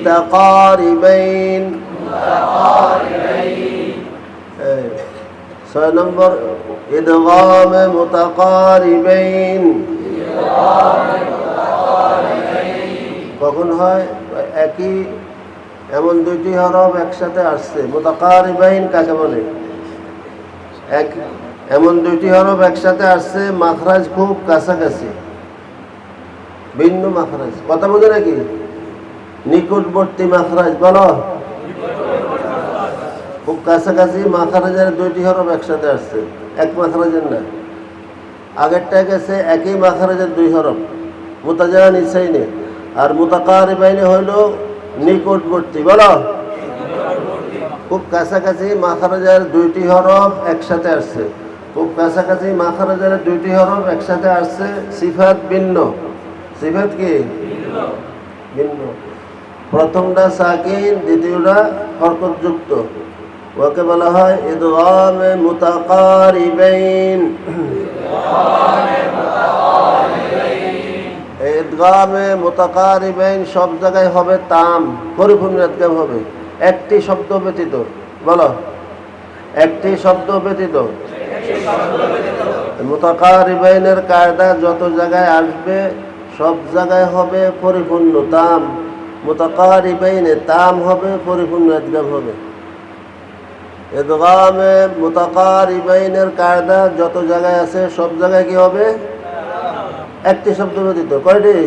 متقاربين এই, ছয় নম্বর ইদগাম মুতাকারিবাইন কখন হয় একই এমন দুইটি হরফ একসাথে আসছে মুতাকারিবাইন কাকে বলে এক এমন দুইটি হরফ একসাথে আসছে মাখরাজ খুব কাছাকাছি ভিন্ন মাখরাজ কথা বোঝে নাকি নিকটবর্তী মাখরাজ বলো। খুব কাছাকাছি মাখারাজের দুইটি হরফ একসাথে আসছে। এক মাখারাজের না। আগেরটা গেছে একই মাখারাজের দুই হরফ। মোতাজা নিচাইনে আর মোতাকার বাইনে হইল নিকটবর্তী। বলো। খুব কাছাকাছি মাখারাজের দুইটি হরফ একসাথে আসছে। খুব কাছাকাছি মাখারাজের দুইটি হরফ একসাথে আসছে। সিফাত ভিন্ন। সিফাত কি? ভিন্ন। প্রথমটা সাকিন, দ্বিতীয়টা হরকতযুক্ত ওকে বলা হয় ইদগামে মুতাকারিবাইন। ইদগামে মুতাকারিবাইন সব জায়গায় হবে তাম, পরিপূর্ণ ইদগাম হবে। একটি শব্দ ব্যতীত, বলো। একটি শব্দ ব্যতীত। মুতাকারিবাইনের কায়দা যত জায়গায় আসবে, সব জায়গায় হবে পরিপূর্ণ তাম। মুতাকারিবাইনে, তাম হবে, পরিপূর্ণ ইদগাম হবে। ইদগামে মুতাকারিবাইনের কায়দা যত জায়গায় আছে, সব জায়গায় কি হবে? একটি শব্দ ব্যতীত। কয়টি?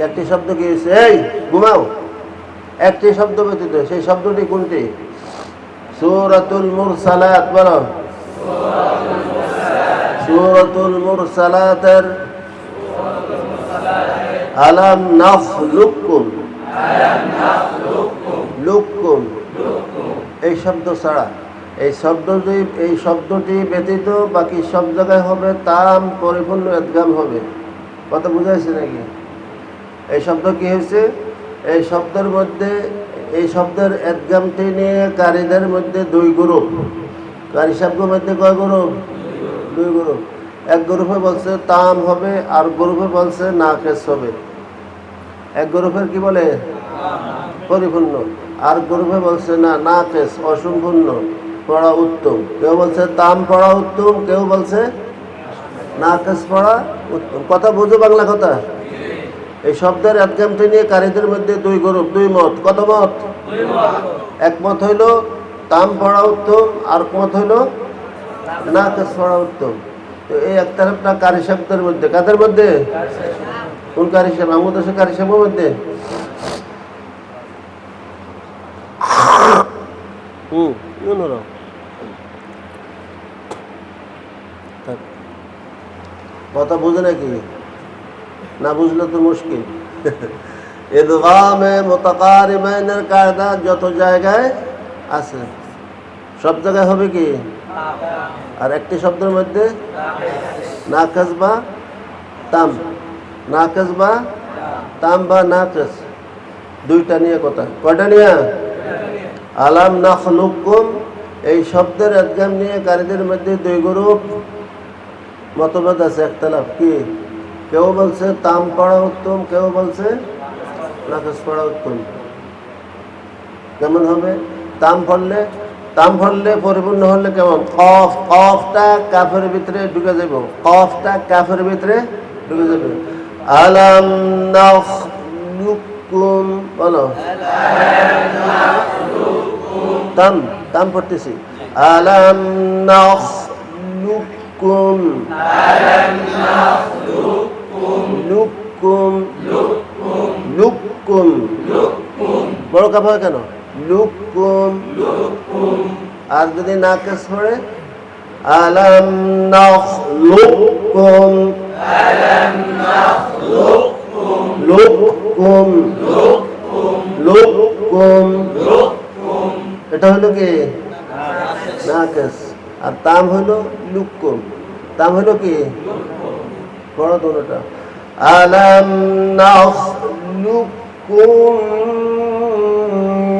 একটি শব্দ কি হয়েছে? এই, ঘুমাও। একটি শব্দ ব্যতীত। সেই শব্দটি কোনটি? সূরাতুল মুরসালাত, বলো। সূরাতুল মুরসালাতের আলাম নাখলুকুম লুকুম। এই শব্দ ছাড়া। এই শব্দটি এই শব্দটি ব্যতীত বাকি সব জায়গায় হবে, তাম পরিপূর্ণ এদগাম হবে। কথা বুঝাইছে নাকি? এই শব্দ কি হয়েছে? এই শব্দের মধ্যে এই শব্দের এদগামটি নিয়ে কারীদের মধ্যে দুই গ্রুপ। কারি শব্দের মধ্যে কয় গ্রুপ? দুই গ্রুপ। এক গ্রুপে বলছে, তাম হবে আর গ্রুপে বলছে না নাকেস হবে। এক গ্রুপের কি বলে? পরিপূর্ণ। আর গ্রুপে বলছে, না না কেস অসম্পূর্ণ, পড়া উত্তম। কেউ বলছে, তাম পড়া উত্তম? কেউ বলছে না কেস পড়া উত্তম। কথা বুঝো বাংলা কথা? এই শব্দের একজামটি নিয়ে কারীদের মধ্যে দুই গ্রুপ, দুই মত। কত মত? এক মত হইল, তাম পড়া উত্তম, আর মত হইল না কেস পড়া উত্তম। তো এই একতারফটা কারি শব্দের মধ্যে? কাদের মধ্যে? কোন কারি সাহেব? আমাদের দেশে কারি সাহেবের মধ্যে? হুম কথা বুঝে নাকি? না বুঝলে তো মুশকিল। ইদগামে মুতাকারিবাইনের কায়দা যত জায়গায় আছে সব জায়গায় হবে কি? আর একটি শব্দের মধ্যে নাকাস বা তাম। নাকাস বা তাম বা নাকাস দুইটা নিয়ে কথা। কয়টা নিয়ে? আলাম নাখলুকুম। এই শব্দের একজাম নিয়ে কারীদের মধ্যে দুই গ্রুপ মতভেদ আছে একতলাফ কি? কেউ বলছে তাম পড়া উত্তম, কেউ বলছে নাকাশ পড়া উত্তম। কেমন হবে? তাম পড়লে তাম পড়লে পরিপূর্ণ হলে কেমন? কফ, কফটা কাফের ভিতরে ঢুকে যাব কফটা কাফের ভিতরে ঢুকে যাবে আলাম নাখলুকুম, বলো। তাম তাম পড়তেছি। আলাম নাখলুকুম। লুকুম লুকুম বড় কাপ হয় কেন? লুকুম। আর যদি না কেস পড়ে আলাম নাখলুকুম। লুকুম। লুকুম। এটা হলো কি? নাকেস। আর তাম হলো লুকুম। তাম হলো কি? বড় দোনোটা আলাম নাখলুকুম।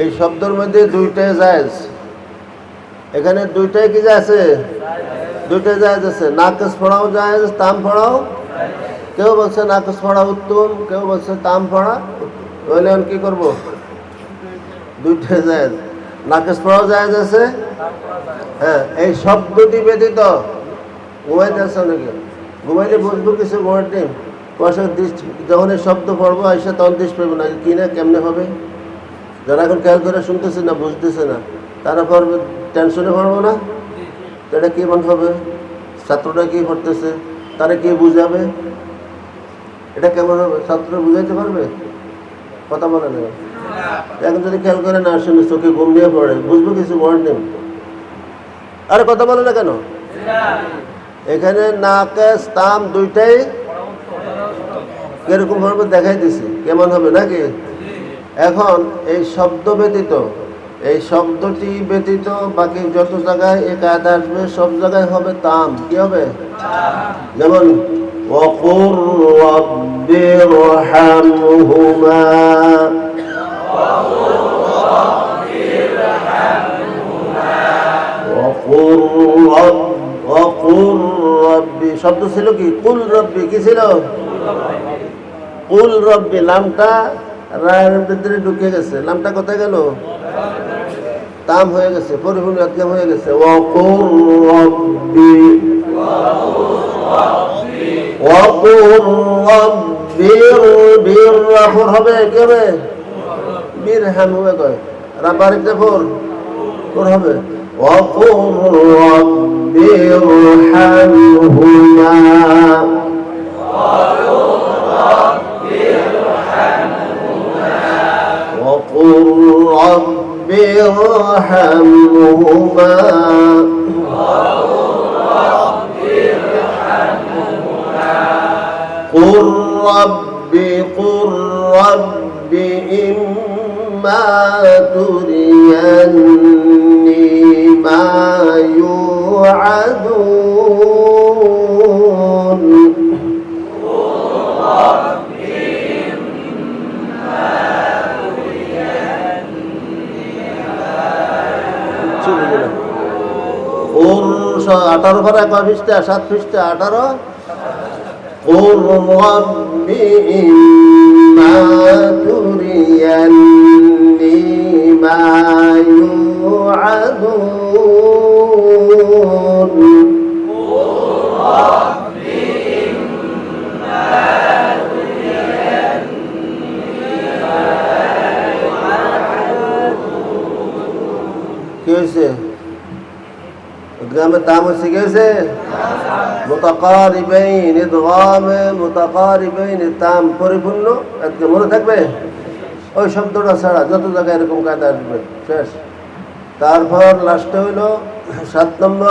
এই শব্দের মধ্যে দুইটাই জায়েজ। এখানে দুইটাই কি আছে দুইটাই জায়েজ আছে নাকস পড়াও জায়েজ তাম পড়াও। কেউ বলছে নাকস পড়া উত্তম, কেউ বলছে তাম পড়া তাহলে আমি কি করব? দুইটাই জায়েজ নাকস পড়াও জায়েজ আছে হ্যাঁ এই শব্দটি ব্যতীত ঘুমাইতে আসছে নাকি ঘুমাইলে বুঝব কিছু ঘুমার পয়সা দৃষ্টি, যখন এই শব্দ পড়ব এসে তখন দৃষ্টি পাবো না কি না, কেমনে হবে? যারা এখন খেয়াল করে শুনতেছে না, বুঝতেছে না, তারা পড়বে টেনশনে পড়ব না। এটা কী হবে ছাত্রটা কি পড়তেছে তারা কে বুঝাবে? এটা কেমন হবে ছাত্র বুঝাইতে পারবে? কথা বলে না। এখন যদি খেয়াল করে না শুনে চোখে ঘুম দিয়ে পড়ে, বুঝব কিছু ওয়ার্ড নেই আরে কথা বলে না কেন? এখানে নাকাশ তাম দুইটাই কীরকম ভাবে দেখাই দিছি কেমন হবে নাকি? এখন এই শব্দ ব্যতীত এই শব্দটি ব্যতীত বাকি যত জায়গায় এ কায়দা আসবে সব জায়গায় হবে তাম কি হবে যেমন وقل رب ارحمهما وقل رب وقل ربي শব্দ ছিল কি কুল রব্বি কি ছিল কুল রব্বি নামটা রায়ের ভিতরে ঢুকে গেছে নামটা কোথায় গেল তাম হয়ে গেছে, পরিপূর্ণ একদম হয়ে গেছে। হবে কি হবে? বীর হ্যাম হবে কয়। রাবার একটা ফোর ফোর হবে? ওয়াকুর রব্বির হামহুমা ارحمهما قل رب قل رب إما تريني ما يوعدون. আঠারো পারা কয় পৃষ্ঠা সাত পৃষ্ঠা আঠারো। কোন রব্বি ইম্মা তুরিয়ান্নি মা ইউআদুন দাম হচ্ছে কি হয়েছে মোতাকারিবাইন ইদগামে, মোতাকারিবাইন তাম পরিপূর্ণ। আজকে মনে থাকবে? ওই শব্দটা ছাড়া যত জায়গায় এরকম কায়দা আসবে, শেষ। তারপর লাস্টে হইল সাত নম্বর।